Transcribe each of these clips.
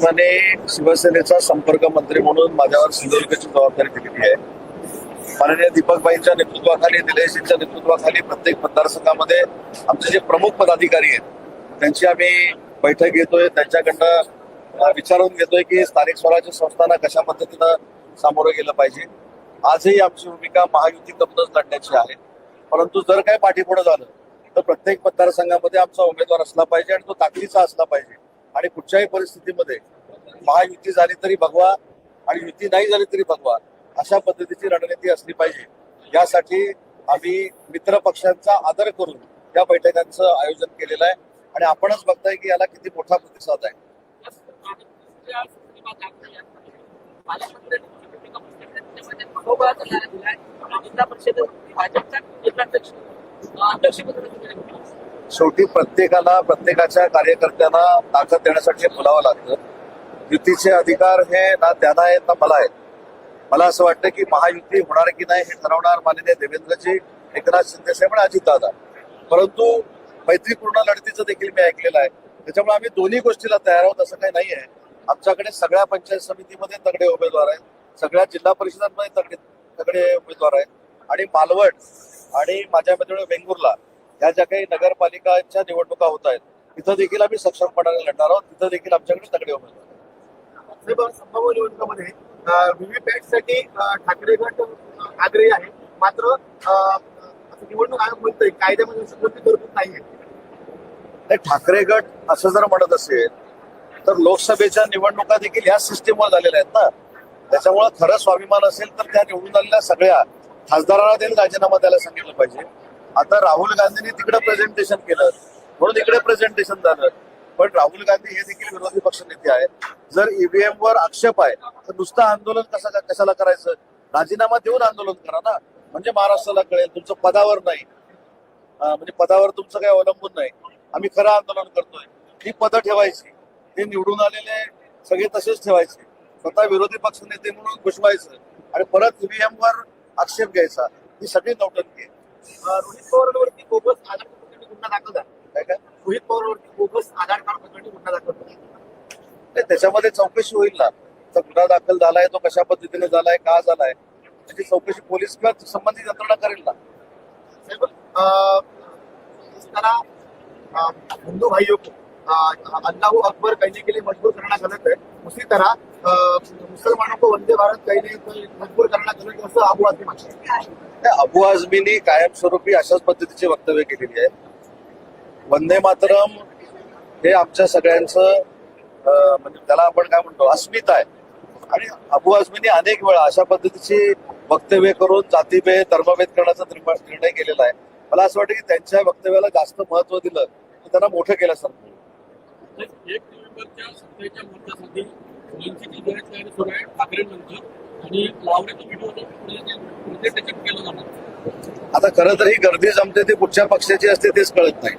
शिवसेनेचा संपर्क मंत्री म्हणून माझ्यावर सिंधुदुर्गची जबाबदारी दिलेली आहे. माननीय दीपकबाईंच्या नेतृत्वाखाली निलेशजींच्या नेतृत्वाखाली प्रत्येक मतदारसंघामध्ये आमचे जे प्रमुख पदाधिकारी आहेत त्यांची आम्ही बैठक घेतोय. त्यांच्याकडनं विचारून घेतोय की स्थानिक स्वराज्य संस्थांना कशा पद्धतीनं सामोरं गेलं पाहिजे. आजही आमची भूमिका महायुतीकडूनच लढण्याची आहे. परंतु जर काय पाठीपुढे झालं तर प्रत्येक मतदारसंघामध्ये आमचा उमेदवार असला पाहिजे आणि तो ताकदीचा असला पाहिजे. आणि कुठच्याही परिस्थितीमध्ये महायुती झाली तरी भगवा आणि युती नाही झाली तरी भगवा अशा पद्धतीची रणनीती असली पाहिजे. यासाठी आम्ही मित्र पक्षांचा आदर करून या बैठकांचं आयोजन केलेलं आहे. आणि आपणच बघताय की याला किती मोठा प्रतिसाद आहे. भाजपचा शेवटी प्रत्येकाला प्रत्येकाच्या कार्यकर्त्यांना ताकद देण्यासाठी बोलावं लागतं. युतीचे अधिकार हे ना त्यांना आहेत ना मला आहेत. मला असं वाटतं की महायुती होणार की नाही हे ठरवणार माननीय देवेंद्रजी एकनाथ शिंदे साहेब आणि अजितदादा परंतु मैत्रीपूर्ण लढतीचं देखील मी ऐकलेलं आहे. त्याच्यामुळे आम्ही दोन्ही गोष्टीला तयार आहोत असं काही नाही आहे आमच्याकडे सगळ्या पंचायत समितीमध्ये तगडे उमेदवार आहेत. सगळ्या जिल्हा परिषदांमध्ये तगडे तगडे उमेदवार आहेत. आणि मालवण आणि माझ्या मित्र वेंगुर्ला या ज्या काही नगरपालिकांच्या निवडणुका होत आहेत तिथं देखील आम्ही सक्षमपणाने लढणार आहोत. तिथं देखील आमच्याकडे तगडे उमेदवार संभाव्य निवडणुकामध्ये व्हीव्हीपॅटसाठी ठाकरे गट आग्रही आहे मात्र निवडणूक आयोग म्हणतोय कायद्यामध्ये तरतूद नाहीये. नाही ठाकरे गट असं जर म्हणत असेल तर लोकसभेच्या निवडणुका देखील या सिस्टीमवर झालेल्या आहेत ना. त्याच्यामुळे खरं स्वाभिमान असेल तर त्या निवडून आलेल्या सगळ्या खासदारांना त्यांनी राजीनामा द्यायला सांगितलं पाहिजे. आता राहुल गांधींनी तिकडे प्रेझेंटेशन केलं. म्हणून इकडे प्रेझेंटेशन झालं. पण राहुल गांधी हे देखील विरोधी पक्ष नेते आहेत. जर ईव्हीएम वर आक्षेप आहे तर नुसतं आंदोलन कसं कशाला करायचं? राजीनामा देऊन आंदोलन करा ना. म्हणजे महाराष्ट्राला कळेल तुमचं पदावर नाही. म्हणजे पदावर तुमचं काही अवलंबून नाही. आम्ही खरं आंदोलन करतोय. ही पदं ठेवायची. ते निवडून आलेले सगळे तसेच ठेवायचे. स्वतः विरोधी पक्ष नेते म्हणून घुसवायचं. आणि परत ईव्हीएम वर आक्षेप घ्यायचा. ही सगळी नौटंकी आहे. रोहित पवारांवरती बोगस आधार कार्ड प्रकरणी गुन्हा दाखल झाला. काय काय? रोहित पवारांवरती बोगस आधार कार्ड प्रकरणी गुन्हा दाखल झाला. नाही, त्याच्यामध्ये चौकशी होईल ना. तर गुन्हा दाखल झालाय तो कशा पद्धतीने झालाय का झालाय त्याची चौकशी पोलीस किंवा संबंधित यंत्रणा करेल ना. साहेब हिंदू भाइयों को अल्लाह अकबर कहने के लिए मजबूर करना गलत है। उसी तरह मुसलमानों को वंदे भारत कहने को मजबूर करना गलत है आझमी म्हणतात त्या अबू आझमीनी कायमस्वरूपी अशाच पद्धतीचे वक्तव्य केलेली आहे. वंदे मातरम हे आमच्या सगळ्यांचं म्हणजे त्याला आपण काय म्हणतो अस्मिता आहे. आणि अबू आझमींनी अनेक वेळा अशा पद्धतीची वक्तव्य करून जातीभेद धर्मभेद करण्याचा निर्णय केलेला आहे. मला असं वाटतं की त्यांच्या वक्तव्याला जास्त महत्त्व दिलं तर त्यांना मोठं केलं सांगतो एक नोव्हेंबरच्या सत्तेच्या मुहूर्तासाठी मनसेची आणि आता खरं तर ही गर्दी जमते ती कुठच्या पक्षाची असते तेच कळत नाही.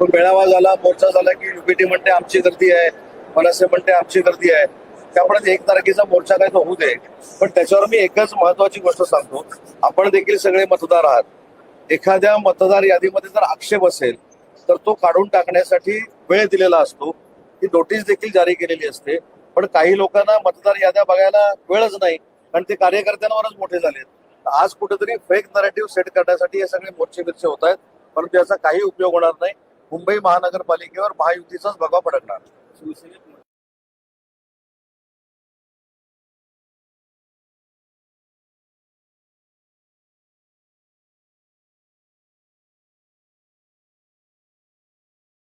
पण मेळावा झाला मोर्चा झाला की युपीटी म्हणते आमची गर्दी आहे मनसे म्हणते आमची गर्दी आहे. त्यामुळे एक तारखेचा मोर्चा काय तो होऊ दे. पण त्याच्यावर मी एकच महत्वाची गोष्ट सांगतो. आपण देखील सगळे मतदार आहात. एखाद्या मतदार यादीमध्ये जर आक्षेप असेल तर तो काढून टाकण्यासाठी वेळ दिलेला असतो. ही नोटीस देखील जारी केलेली असते. पण काही लोकांना मतदार याद्या बघायला वेळच नाही कारण ते कार्यकर्त्यांवरच मोठे झालेत. आज कुठेतरी फेक नरेटिव्ह सेट करण्यासाठी हे सगळे मोर्चे बिर्चे होत आहेत परंतु याचा काही उपयोग होणार नाही. मुंबई महानगरपालिकेवर महायुतीचाच भगवा पडकणार शिवसेनेत